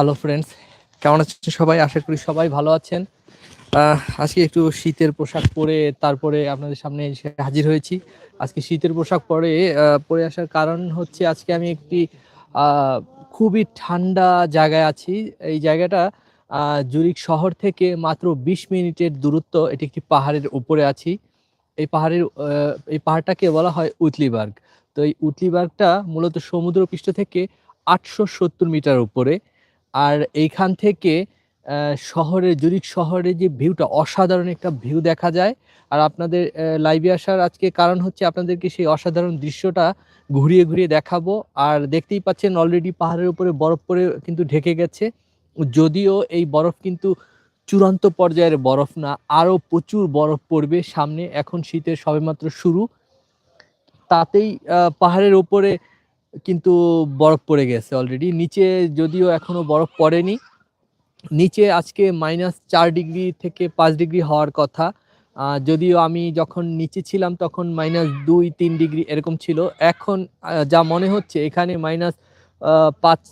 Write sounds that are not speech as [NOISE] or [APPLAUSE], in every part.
Hello friends কেমন আছেন সবাই? আশা করি সবাই ভালো আছেন। আজকে একটু শীতের পোশাক পরে তারপরে আপনাদের সামনে এসে হাজির হয়েছি। আজকে শীতের পোশাক পরে পরে আসার কারণ হচ্ছে আজকে আমি একটি খুবই ঠান্ডা জায়গায় আছি। এই জায়গাটা জুরিক শহর থেকে মাত্র বিশ মিনিটের দূরত্ব। এটি একটি পাহাড়ের উপরে আছি। এই পাহাড়ের এই পাহাড়টাকে বলা হয় উতলিবার্গ। তো এই উতলিবার্গটা মূলত সমুদ্রপৃষ্ঠ থেকে আটশো সত্তর মিটার উপরে। আর এইখান থেকে আহ, শহরের জুরিক শহরে যে ভিউটা অসাধারণ একটা ভিউ দেখা যায়। আর আপনাদের লাইভে আসার আজকে কারণ হচ্ছে আপনাদেরকে সেই অসাধারণ দৃশ্যটা ঘুরিয়ে ঘুরিয়ে দেখাবো। আর দেখতেই পাচ্ছেন অলরেডি পাহাড়ের উপরে বরফ পরে কিন্তু ঢেকে গেছে। যদিও এই বরফ কিন্তু চূড়ান্ত পর্যায়ের বরফ না আরও প্রচুর বরফ পড়বে সামনে। এখন শীতের সবেমাত্র শুরু। তাতেই পাহাড়ের উপরে কিন্তু বরফ পড়ে গেছে অলরেডি নিচে যদিও এখনও বরফ পড়েনি, নিচে আজকে মাইনাস চার ডিগ্রি থেকে পাঁচ ডিগ্রি হওয়ার কথা। যদিও আমি যখন নিচে ছিলাম তখন মাইনাস দুই, তিন ডিগ্রি এরকম ছিল। এখন যা মনে হচ্ছে এখানে মাইনাস পাঁচ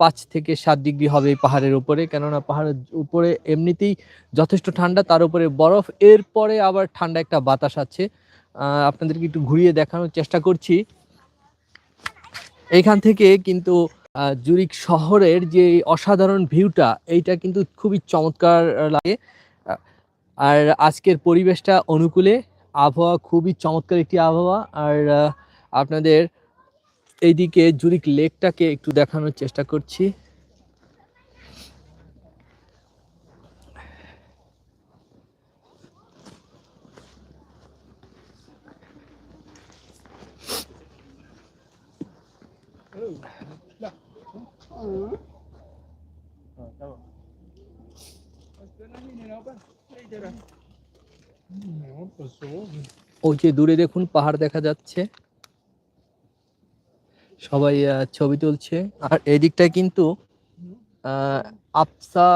পাঁচ থেকে সাত ডিগ্রি হবে এই পাহাড়ের উপরে। কেননা পাহাড়ের উপরে এমনিতেই যথেষ্ট ঠান্ডা, তার উপরে বরফ। এরপরে আবার ঠান্ডা একটা বাতাস আছে। আপনাদেরকে একটু ঘুরিয়ে দেখানোর চেষ্টা করছি। এইখান থেকে কিন্তু জুরিক শহরের যে অসাধারণ ভিউটা, এইটা কিন্তু খুবই চমৎকার লাগে। আর আজকের পরিবেশটা অনুকূলে, আবহাওয়া খুবই চমৎকার একটি আবহাওয়া। আর আপনাদের এইদিকে জুরিক লেকটাকে একটু দেখানোর চেষ্টা করছি। ওই যে দূরে দেখুন পাহাড় দেখা যাচ্ছে। সবাই ছবি তুলছে। আর এদিকটায় কিন্তু আহ, আবসা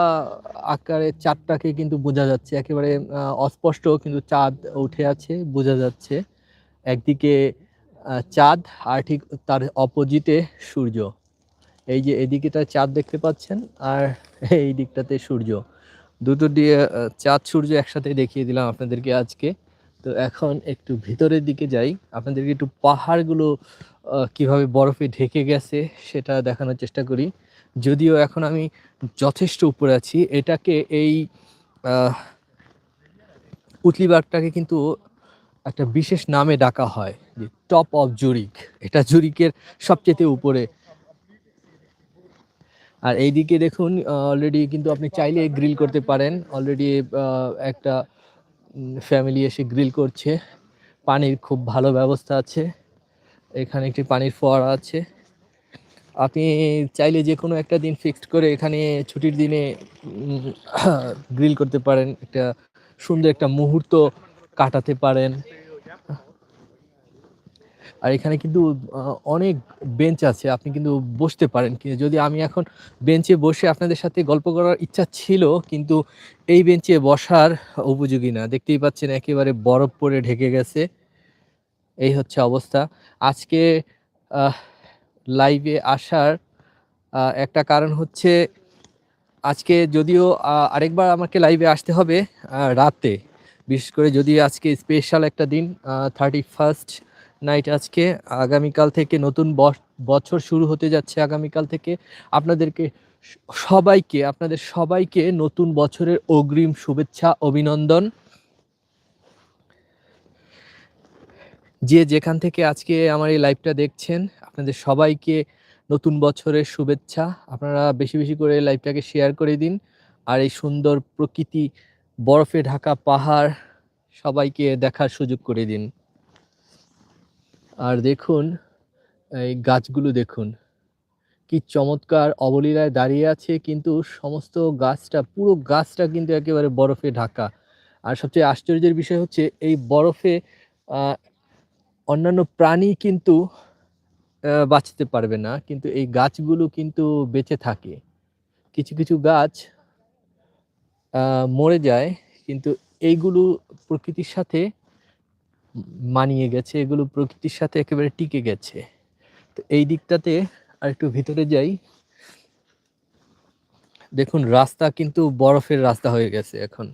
আকারের চাঁদটাকে কিন্তু বোঝা যাচ্ছে। একেবারে অস্পষ্ট কিন্তু চাঁদ উঠে আছে বোঝা যাচ্ছে। একদিকে চাঁদ আর ঠিক তার অপোজিটে সূর্য। এই যে এদিকেটা চাঁদ দেখতে পাচ্ছেন আর এই দিকটাতে সূর্য। দুটো দিয়ে চাঁদ সূর্য একসাথে দেখিয়ে দিলাম আপনাদেরকে আজকে। তো এখন একটু ভিতরের দিকে যাই। আপনাদেরকে একটু পাহাড়গুলো কীভাবে বরফে ঢেকে গেছে সেটা দেখানোর চেষ্টা করি। যদিও এখন আমি যথেষ্ট উপরে আছি। এটাকে এই আহ, উতলিবাগটাকে কিন্তু একটা বিশেষ নামে ডাকা হয়, যে টপ অফ জুরিক এটা জুরিকের সবচেয়ে উপরে। আর এইদিকে দেখুন অলরেডি কিন্তু আপনি চাইলে গ্রিল করতে পারেন। অলরেডি একটা ফ্যামিলি এসে গ্রিল করছে। পানির খুব ভালো ব্যবস্থা আছে। এখানে একটি পানির ফোয়ারা আছে। আপনি চাইলে যে কোনো একটা দিন ফিক্সড করে এখানে ছুটির দিনে গ্রিল [COUGHS] করতে পারেন। একটা সুন্দর একটা মুহূর্ত কাটাতে পারেন। আর এখানে কিন্তু অনেক বেঞ্চ আছে, আপনি কিন্তু বসতে পারেন। যদি আমি এখন বেঞ্চে বসে আপনাদের সাথে গল্প করার ইচ্ছা ছিল, কিন্তু এই বেঞ্চে বসার উপযোগী না। দেখতেই পাচ্ছেন একেবারে বরফ পরে ঢেকে গেছে। এই হচ্ছে অবস্থা। আজকে লাইভে আসার একটা কারণ হচ্ছে, আজকে যদিও আরেকবার আমাকে লাইভে আসতে হবে রাতে। বিশেষ করে যদি আজকে স্পেশাল একটা দিন থার্টি ফার্স্ট নাইট আজকে, আগামীকাল থেকে নতুন বছর শুরু হতে যাচ্ছে আগামীকাল থেকে, আপনাদেরকে সবাইকে, আপনাদের সবাইকে নতুন বছরের অগ্রিম শুভেচ্ছা, অভিনন্দন। যে যেখান থেকে আজকে আমার এই লাইভটা দেখছেন, আপনাদের সবাইকে নতুন বছরের শুভেচ্ছা। আপনারা বেশি বেশি করে লাইভটাকে শেয়ার করে দিন, আর এই সুন্দর প্রকৃতি বরফে ঢাকা পাহাড়, সবাইকে দেখার সুযোগ করে দিন। আর দেখুন, এই গাছগুলো দেখুন। কি চমৎকার অবলীলায় দাঁড়িয়ে আছে, কিন্তু সমস্ত গাছটা, পুরো গাছটা কিন্তু একেবারে বরফে ঢাকা। আর সবচেয়ে আশ্চর্যের বিষয় হচ্ছে, এই বরফে অন্যান্য প্রাণী কিন্তু বাঁচতে পারবে না, কিন্তু এই গাছগুলো কিন্তু বেঁচে থাকে। কিছু কিছু গাছ মরে যায়, কিন্তু এইগুলো প্রকৃতির সাথে মানিয়ে গেছে, এগুলো প্রকৃতির সাথে একেবারে টিকে গেছে। তো এই দিকটাতে আর একটু ভিতরে যাই। দেখুন, রাস্তা কিন্তু বরফের রাস্তা হয়ে গেছে এখন।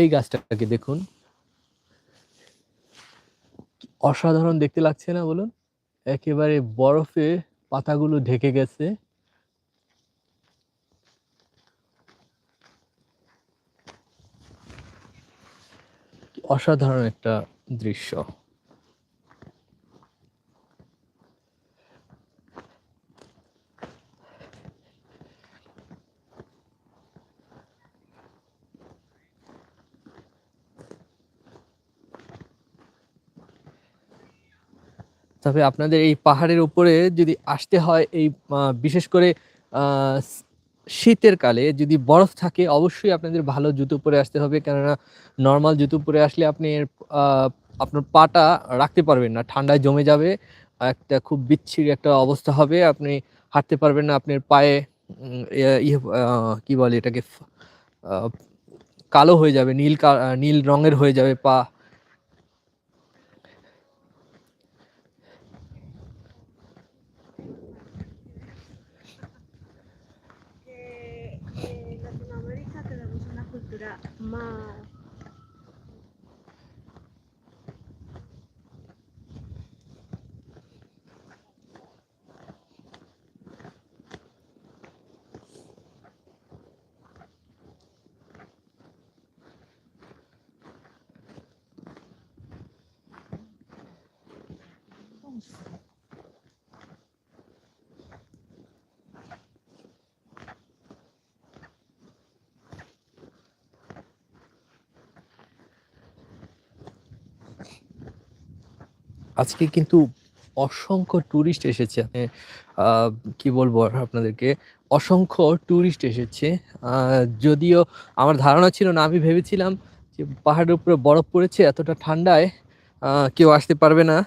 এই গাছটাকে দেখুন। অসাধারণ দেখতে লাগছে না বলুন? একেবারে বরফে পাতাগুলো ঢেকে গেছে। অসাধারণ একটা দৃশ্য। তবে আপনাদের এই পাহাড়ের উপরে যদি আসতে হয় এই বিশেষ করে শীতের কালে যদি বরফ থাকে অবশ্যই আপনাদের ভালো জুতো পরে আসতে হবে। কেননা নর্মাল জুতো পরে আসলে আপনি আপনার পাটা রাখতে পারবেন না। ঠান্ডায় জমে যাবে একটা খুব বিচ্ছিরি একটা অবস্থা হবে। আপনি হাঁটতে পারবেন না আপনার পায়ে ইয়ে ইয়ে, কি বলে এটাকে কালো হয়ে যাবে নীল নীল রঙের হয়ে যাবে পা। 妈。আজকে কিন্তু অসংখ্য টুরিস্ট এসেছে। কি বলব আপনাদেরকে? অসংখ্য টুরিস্ট এসেছে। যদিও আমার ধারণা ছিল না, আমি ভেবেছিলাম যে পাহাড়ের উপরে বরফ পড়েছে, এতটা ঠান্ডায় কেউ আসতে পারবে না।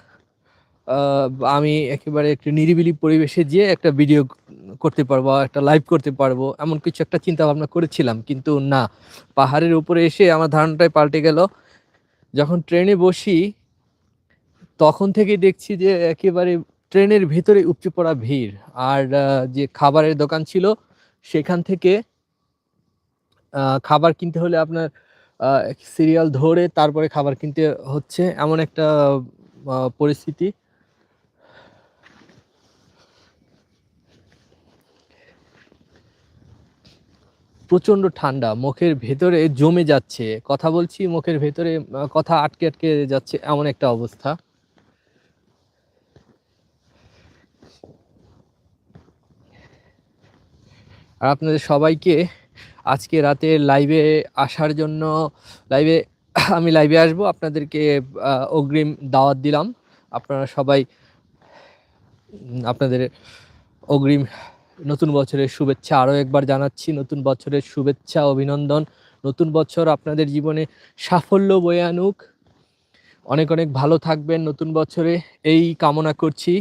আমি একেবারে একটু নিরিবিলি পরিবেশে গিয়ে একটা ভিডিও করতে পারব, একটা লাইভ করতে পারব, এমন কিছু একটা চিন্তা ভাবনা করেছিলাম। কিন্তু না, পাহাড়ের উপরে এসে আমার ধারণাটাই পাল্টে গেল। যখন ট্রেনে বসি তখন থেকে দেখছি যে একেবারে ট্রেনের ভিতরে উপচে পড়া ভিড়। আর যে খাবারের দোকান ছিল, সেখান থেকে খাবার কিনতে হলে আপনার সিরিয়াল ধরে তারপরে খাবার কিনতে হচ্ছে এমন একটা পরিস্থিতি। প্রচণ্ড ঠান্ডা, মুখের ভেতরে জমে যাচ্ছে। কথা বলছি মুখের ভেতরে কথা আটকে আটকে যাচ্ছে এমন একটা অবস্থা। আর আপনাদের সবাইকে আজকে রাতে লাইভে আসার জন্য লাইভে আমি লাইভে আসব। আপনাদেরকে অগ্রিম দাওয়াত দিলাম। আপনারা সবাই, আপনাদের অগ্রিম নতুন বছরের শুভেচ্ছা আরও একবার জানাচ্ছি। নতুন বছরের শুভেচ্ছা, অভিনন্দন। নতুন বছর আপনাদের জীবনে সাফল্য বয়ে আনুক। অনেক অনেক ভালো থাকবেন নতুন বছরে। এই কামনা করছি।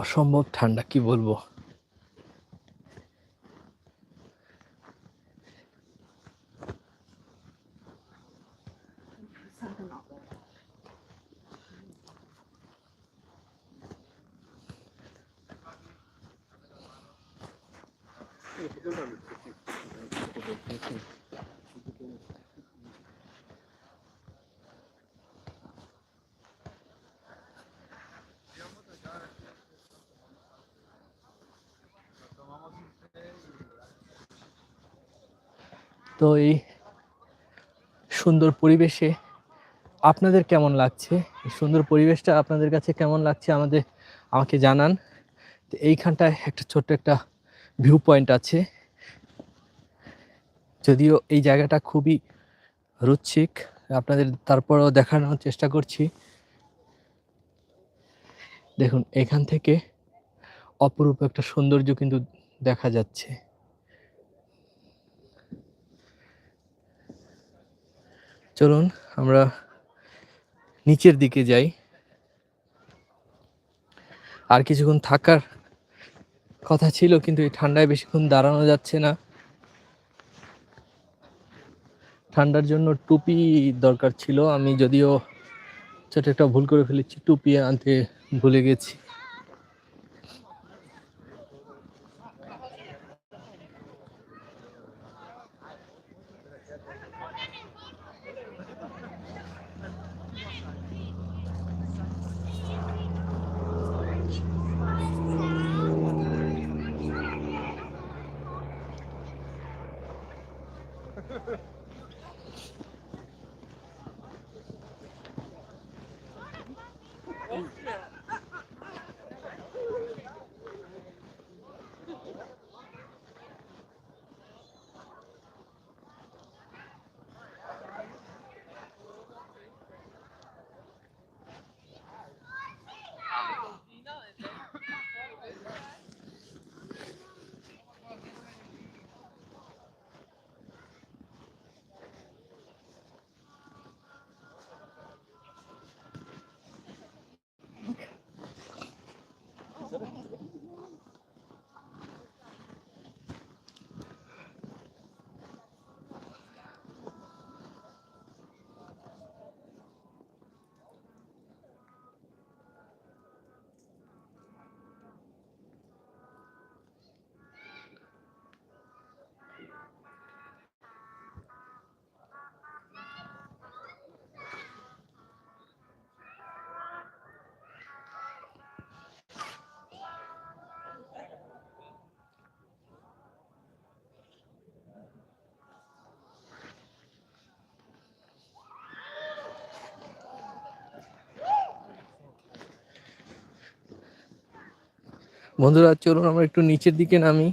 অসম্ভব ঠান্ডা কি বলব Thank you. তো এই সুন্দর পরিবেশে আপনাদের কেমন লাগছে? এই সুন্দর পরিবেশটা আপনাদের কাছে কেমন লাগছে আমাদের, আমাকে জানান। তো এইখানটায় একটা ছোট্ট একটা ভিউ পয়েন্ট আছে। যদিও এই জায়গাটা খুবই রুচিক, আপনাদের তারপরেও দেখানোর চেষ্টা করছি। দেখুন, এখান থেকে অপরূপ একটা সৌন্দর্য কিন্তু দেখা যাচ্ছে। চলুন, আমরা নিচের দিকে যাই। আর কিছুক্ষণ থাকার কথা ছিল, কিন্তু এই ঠান্ডায় বেশিক্ষণ দাঁড়ানো যাচ্ছে না। ঠান্ডার জন্য টুপি দরকার ছিল। আমি যদিও ছোট একটা ভুল করে ফেলেছি, টুপি আনতে ভুলে গেছি। বন্ধুরা, চলুন আমরা একটু নিচের দিকে নামি।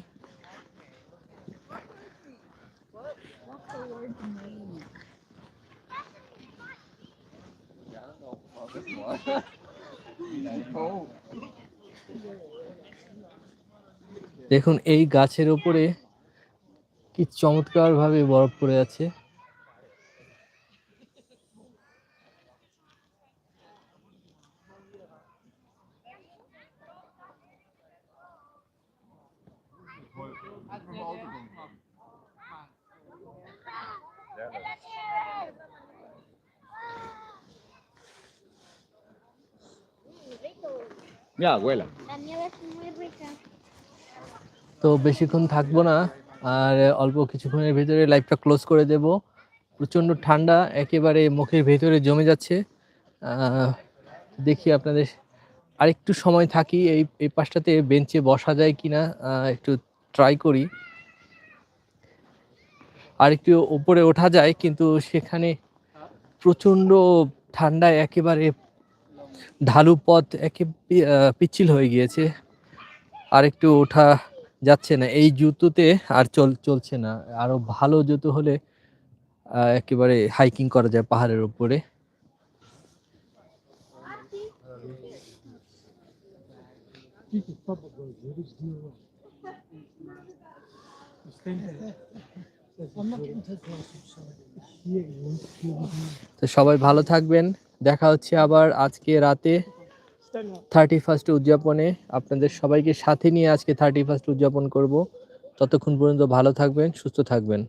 দেখুন, এই গাছের উপরে কি চমৎকার ভাবে বরফ পড়ে আছে। Ya, abuela. তো বেশিক্ষণ থাকব না আর অল্প কিছুক্ষণের ভিতরে লাইভটা ক্লোজ করে দেব প্রচণ্ড ঠান্ডা একেবারে মুখের ভেতরে জমে যাচ্ছে দেখি আপনাদের আরেকটু সময় থাকি এই এই পাশটাতে বেঞ্চে বসা যায় কিনা আহ, একটু ট্রাই করি। আর একটু উপরে ওঠা যায়, কিন্তু সেখানে প্রচণ্ড ঠান্ডায় একেবারে ঢালু পথ একে পিচ্ছিল হয়ে গিয়েছে। আর একটু ওঠা যাচ্ছে না। এই জুতোতে আর চল, চলছে না। আরও ভালো জুতো হলে একেবারে হাইকিং করা যায় পাহাড়ের উপরে। তো সবাই ভালো থাকবেন। দেখা হচ্ছে আবার আজকে রাতে থার্টি ফার্স্ট উদযাপনে। আপনাদের সবাইকে সাথে নিয়ে আজকে থার্টি ফার্স্ট উদযাপন করব। ততক্ষণ পর্যন্ত ভালো থাকবেন, সুস্থ থাকবেন।